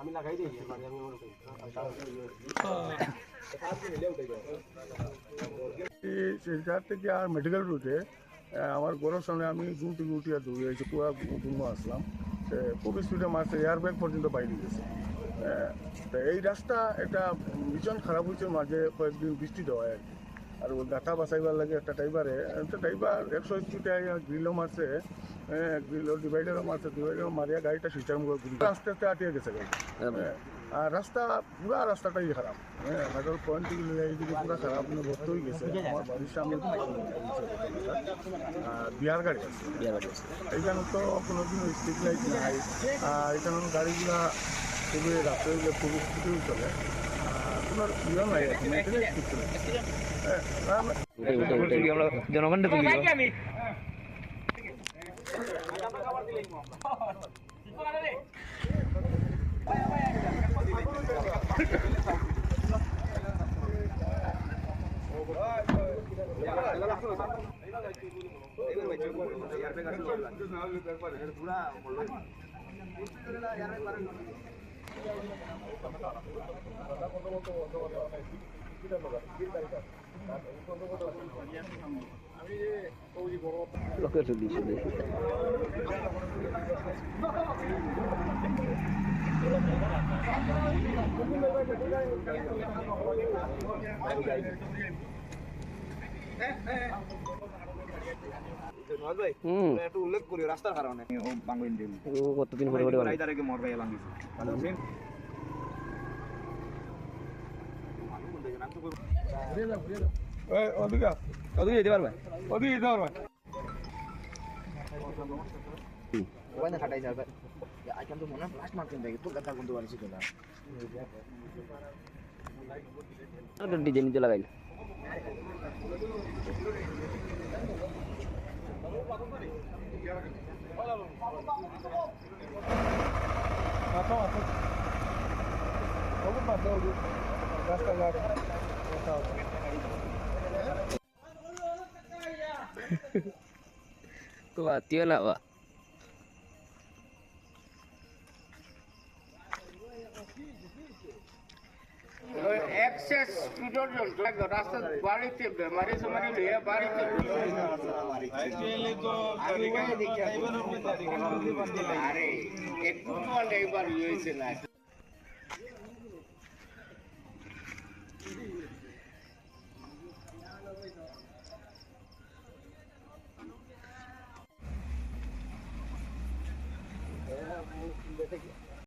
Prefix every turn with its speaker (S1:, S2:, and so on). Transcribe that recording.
S1: আমি লাগাই
S2: থেকে আর মেডিকেল রুটে আমার গরুর সামনে আমি থেকে উঠিয়া দৌড়ে এসে পুরা ঘুম আসলাম খুব স্পিডে মারছে এয়ার ব্যাগ পর্যন্ত বাইরে গেছে এই রাস্তা এটা ভীষণ খারাপ হয়েছে মাঝে কয়েকদিন বৃষ্টি দেওয়া আর কি। আর ওই গাথা বাঁচাইবার লাগে একটা ড্রাইভারে একটা ড্রাইভার একশো স্পিডে গ্রিলও মারছে গ্রিলও ডিভাইডারও মারছে ডিভাইডারও মারিয়া গাড়িটা সিস্টেম আস্তে আস্তে আটিয়ে গেছে গাড়ি হ্যাঁ, আর রাস্তা পুরা রাস্তাটাই খারাপ। হ্যাঁ মেট্রোল পয়েন্ট এইদিকে পুরা খারাপ মানে ভর্তি হয়ে গেছে। আমার বাড়ির সামনে বিহার গাড়ি আছে। এইখানে তো কোনোদিন স্ট্রিট লাইট নাই। আর এখানে গাড়িগুলা খুবই রাত্রে খুবই স্পিডেও চলে আর কোনো
S1: Los que se dicen de eso. Eh,
S3: eh. কতদিন
S1: ভাঙিছে
S2: এই, ওদিকে
S3: যেতে পারবে?
S2: ওদিকে যেতে পারবে।
S1: ওখানে খাটাই যাবে। তো মনে প্লাস্ট মারতেন দেখি তো গাদা বন্ধু বাড়ি ছিল
S3: ডিজাইন লাগাইল।
S2: Atam atam. Olur mu? Ne olur? Rasta var.
S3: Sağ ol. Kuvatiyor la
S4: va. Access পর্যন্ত রাস্তা বাড়িতে বেমারি সেমারি লিয়ে বাড়িতে আরে একটু তো ড্রাইভার হয়েছে না